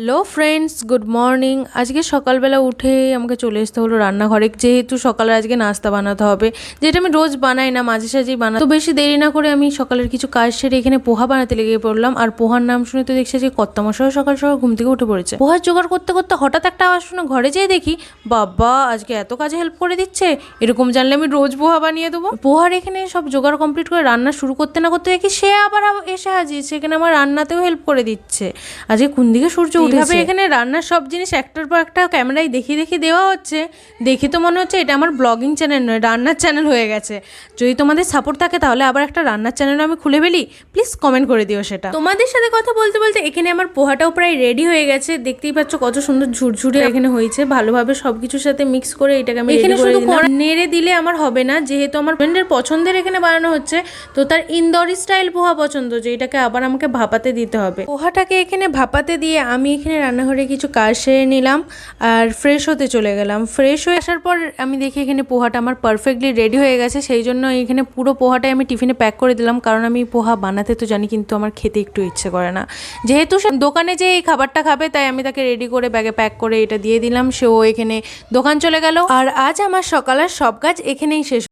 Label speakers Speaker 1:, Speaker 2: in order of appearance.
Speaker 1: Hello friends good morning আজকে সকালবেলা উঠে আমাকে চলে আসতে হলো রান্নাঘরে। যেহেতু সকালে আজকে নাস্তা বানাতে হবে, যেটা আমি রোজ বানাই না, মাঝে সাঝেই বানাই। তো বেশি দেরি না করে আমি সকালের কিছু কাজ সেরে এখানে পোহা বানাতে লেগে পড়লাম। আর পোহার নাম শুনে তো দেখছি আজকে কর্তামশাও সকাল সকাল ঘুম থেকে উঠে পড়েছে। পোহার জোগাড় করতে করতে হঠাৎ একটা আওয়াজ শুনে ঘরে যেয়ে দেখি, বাবা, আজকে এত কাজে হেল্প করে দিচ্ছে। এরকম জানলে আমি রোজ পোহা বানিয়ে দেবো। পোহার এখানে সব জোগাড় কমপ্লিট করে রান্না শুরু করতে না করতে দেখি সে আবার আব- এসে হাজির। সেখানে আমার রান্নাতেও হেল্প করে দিচ্ছে। আজকে কোন দিকে সূর্য উঠেছে এখানে রান্নার সব জিনিস একটার পর একটা ক্যামেরায় দেখিয়ে দেখিয়ে দেওয়া হচ্ছে। দেখে তো মনে হচ্ছে এটা আমার ব্লগিং চ্যানেল নয় রান্নার চ্যানেল হয়ে গেছে। যদি তোমাদের সাপোর্ট থাকে তাহলে আবার একটা রান্নার চ্যানেল আমি খুলে ফেলি। প্লিজ কমেন্ট করে দিও সেটা। তোমাদের সাথে কথা বলতে বলতে এখানে আমার পোহাটাও প্রায় রেডি হয়ে গেছে। দেখতেই পাচ্ছ কত সুন্দর ঝুরঝুরে এখানে হয়েছে। ভালোভাবে সবকিছুর সাথে মিক্স করে এটাকে আমি এখানে শুধু নেড়ে দিলে আমার হবে না। যেহেতু আমার ফ্রেন্ডের পছন্দের এখানে বানানো হচ্ছে তো তার ইন্দোরি স্টাইল পোহা পছন্দ যে এটাকে আবার আমাকে ভাপাতে দিতে হবে। পোহাটাকে এখানে ভাপাতে দিয়ে আমি এখানে রান্নাঘরে কিছু কাজ সেরে নিলাম আর ফ্রেশ হতে চলে গেলাম। ফ্রেশ হয়ে আসার পর আমি দেখি এখানে পোহাটা আমার পারফেক্টলি রেডি হয়ে গেছে, সেই জন্য এখানে পুরো পোহাটাই আমি টিফিনে প্যাক করে দিলাম, কারণ আমি পোহা বানাতে তো জানি, কিন্তু আমার খেতে একটু ইচ্ছে করে না। যেহেতু সে দোকানে যে এই খাবারটা খাবে, তাই আমি তাকে রেডি করে ব্যাগে প্যাক করে এটা দিয়ে দিলাম, সেও এখানে দোকান চলে গেল। আর আজ আমার সকালের সব কাজ এখানেই শেষ।